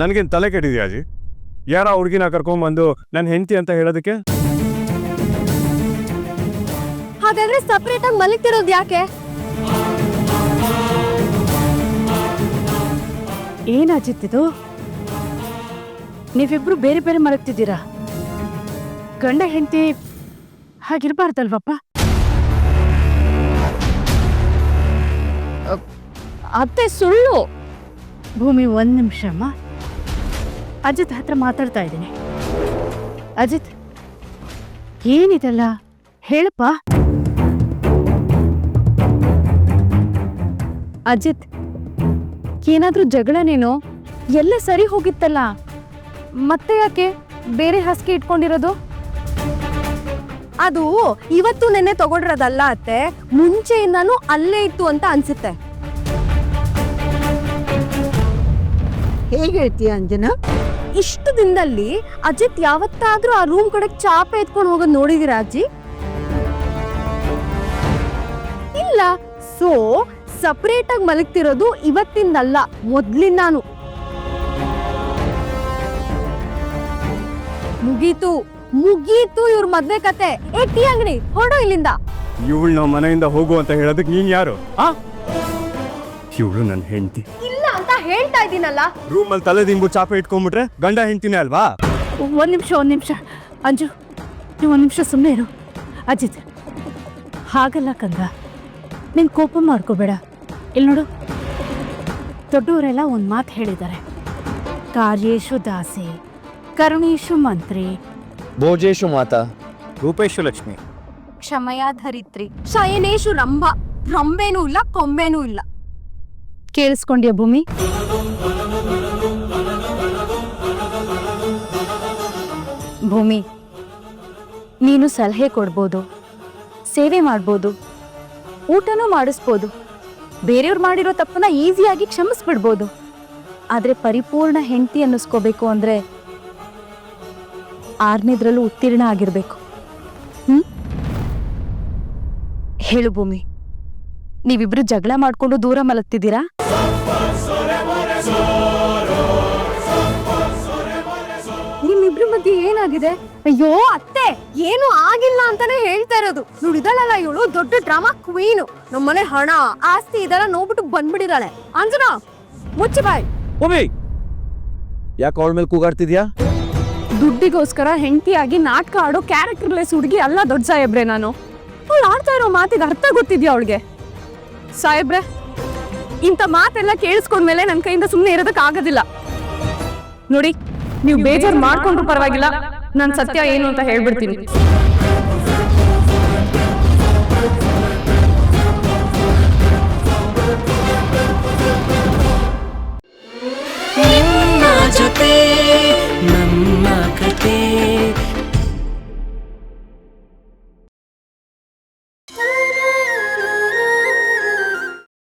ನನಗೇನು ತಲೆ ಕೆಟ್ಟಿದ್ಯಾ ಅಜ್ಜಿ ಯಾರ ಹುಡುಗಿನ ಕರ್ಕೊಂಬಂದು ನನ್ನ ಹೆಂಡತಿ ಅಂತ ಹೇಳೋದಕ್ಕೆ? ಹಾಗಾದ್ರೆ ಸಪ್ರೇಟ್ ಆಗಿ ಮಲಗ್ತಿರೋದು ಯಾಕೆ? ಏನ್ ಅಜಿತ್ ಇದು? ನೀವಿಬ್ರು ಬೇರೆ ಬೇರೆ ಮಲಗ್ತಿದ್ದೀರಾ? ಗಂಡ ಹೆಂಡತಿ ಹಾಗಿರ್ಬಾರ್ದಲ್ವಪ್ಪ? ಅತ್ತೆ ಸುಳ್ಳು. ಭೂಮಿ ಒಂದು ನಿಮಿಷ, ಅಮ್ಮ. ಅಜಿತ್ ಹತ್ರ ಮಾತಾಡ್ತಾ ಇದ್ದೀನಿ. ಅಜಿತ್, ಏನಿದೆಲ್ಲ? ಹೇಳಪ್ಪ. ಅಜಿತ್, ಏನಾದರೂ ಜಗಳ ನೀನು? ಎಲ್ಲ ಸರಿ ಹೋಗಿತ್ತಲ್ಲ? ಮತ್ತೆ ಯಾಕೆ? ಬೇರೆ ಹಾಸಿಗೆ ಇಟ್ಕೊಂಡಿರೋದು? ಅದು ಇವತ್ತು ನೆನ್ನೆ ತಗೊಂಡಿರೋದಲ್ಲ ಅತ್ತೆ. ಮುಂಚೆಯಿಂದಾನು ಅಲ್ಲೇ ಇತ್ತು ಅಂತ ಅನ್ಸುತ್ತೆ. ಹೇಗೆ ಹೇಳ್ತೀಯ ಅಂಜನಾ? ಇಷ್ಟು ದಿನದಲ್ಲಿ ಅಜಿತ್ ಯಾವತ್ತಾದ್ರೂ ಆ ರೂಮ್ ಕಡೆ ಚಾಪೆ ಎತ್ಕೊಂಡು ಹೋಗೋದ್ ನೋಡಿದೀರಾ ಅಜ್ಜಿ? ಇಲ್ಲ. ಸೋ ಸಪರೇಟ್ ಆಗಿ ಮಲಗ್ತಿರೋದು ಇವತ್ತಿಂದಲ್ಲ ಮೊದ್ಲಿಂದಾನು ಮುಗೀತು ಮುಗೀತು ಇವ್ರ ಮದ್ವೆ ಕತೆ. ಏ ಟೀ ಅಂಗಡಿ ಹೊರಡೋ ಇಲ್ಲಿಂದ. ಇವಳು ನಾವು ಮನೆಯಿಂದ ಹೋಗು ಅಂತ ಹೇಳೋದಕ್ಕೆ ನೀನ್ ಯಾರು ಆ? ಇವಳು ನನ್ನ ಹೆಂಡತಿ. ಹೇಳ್ತಾ ಇದ್ದೀನಲ್ಲ ರೂಮಲ್ಲಿ ತಲೆ ದಿಂಬು ಚಾಪೆ ಇಟ್ಕೊಂಡ್ಬಿಟ್ರೆ ಗಂಡ ಹೆಂಡ್ತೀನಿ ಅಲ್ವಾ? ಒಂದ್ ನಿಮಿಷ ಒಂದ್ ನಿಮಿಷ. ಅಂಜು ನೀವು ಒಂದ್ ನಿಮಿಷ ಸುಮ್ಮನೆ ಇರು. ಅಜಿತ್ ಹಾಗಲ್ಲ ಕಂಗ. ನೀನ್ ಕೋಪ ಮಾಡ್ಕೋಬೇಡ. ಇಲ್ಲಿ ನೋಡು. ದೊಡ್ಡವರೆಲ್ಲ ಒಂದು ಮಾತು ಹೇಳಿದ್ದಾರೆ. ಕಾರ್ಯೇಶು ದಾಸಿ ಕರುಣೇಶು ಮಂತ್ರಿ. ಭೋಜೇಶು ಮಾತಾ? ರೂಪೇಶು ಲಕ್ಷ್ಮಿ. ಕ್ಷಮಯಾಧರಿತ್ರಿ. ಶಯನೇಶು ರಂಭ. ರಂಬೇನೂ ಇಲ್ಲ ಕೊಂಬೆನೂ ಇಲ್ಲ. ಕೇಳಿಸ್ಕೊಂಡ್ಯಾ ಭೂಮಿ? ಭೂಮಿ, ನೀನು ಸಲಹೆ ಕೊಡ್ಬೋದು, ಸೇವೆ ಮಾಡ್ಬೋದು, ಊಟನೂ ಮಾಡಿಸ್ಬೋದು, ಬೇರೆಯವ್ರು ಮಾಡಿರೋ ತಪ್ಪನ್ನ ಈಸಿಯಾಗಿ ಕ್ಷಮಿಸ್ಬಿಡ್ಬೋದು, ಆದರೆ ಪರಿಪೂರ್ಣ ಹೆಂಡತಿ ಅನ್ನಿಸ್ಕೋಬೇಕು ಅಂದರೆ ಆರನೇದ್ರಲ್ಲೂ ಉತ್ತೀರ್ಣ ಆಗಿರಬೇಕು. ಹ್ಞೂ ಹೇಳು ಭೂಮಿ, ನೀವಿಬ್ರು ಜಗಳ ಮಾಡ್ಕೊಂಡು ದೂರ ಮಲಗ್ತಿದ್ದೀರಾ? ಏನಾಗಿದೆ? ಅಯ್ಯೋ ಅತ್ತೆ ಏನು ಆಗಿಲ್ಲ ಅಂತಾನೆ ಹೇಳ್ತಾ ಇರೋದು. ನುಡಿದಳಲ್ಲ ಇವಳು ದೊಡ್ಡ ಡ್ರಾಮಾ ಕ್ವೀನು. ನಮ್ಮನೆ ಹಣ ಆಸ್ತಿ ಇದೆಲ್ಲ ನೋಡ್ಬಿಟ್ಟು ಬಂದ್ಬಿಡಿದಾಳೆ ಅಂಜನಾ ಮುಚ್ಚಿ ಬಾಯ್. ಯಾಕೆ ಅವಳ ಮೇಲೆ ಕೂಗಾಡ್ತಿದ್ಯಾ? ದುಡ್ಡಿಗೋಸ್ಕರ ಹೆಂಡತಿಯಾಗಿ ನಾಟಕ ಆಡೋ ಕ್ಯಾರೆಕ್ಟರ್ಲೆಸ್ ಹುಡುಗಿ ಅಲ್ಲ ದೊಡ್ಡ ಸಾಹೇಬ್ರೆ ನಾನು. ಅವಳು ಆಡ್ತಾ ಇರೋ ಮಾತಿಗೆ ಅರ್ಥ ಗೊತ್ತಿದ್ಯಾ ಅವಳಿಗೆ? ಸಾಹೇಬ್ರೆ ಇಂಥ ಮಾತೆಲ್ಲ ಕೇಳಿಸ್ಕೊಂಡ್ಮೇಲೆ ನನ್ನ ಕೈಯಿಂದ ಸುಮ್ಮನೆ ಇರೋದಕ್ಕಾಗೋದಿಲ್ಲ. ನೋಡಿ ನೀವು ಬೇಜಾರು ಮಾಡ್ಕೊಂಡ್ರು ಪರವಾಗಿಲ್ಲ. ನಾನು ಸತ್ಯ ಏನು ಅಂತ ಹೇಳ್ಬಿಡ್ತೀನಿ. ಜೊತೆ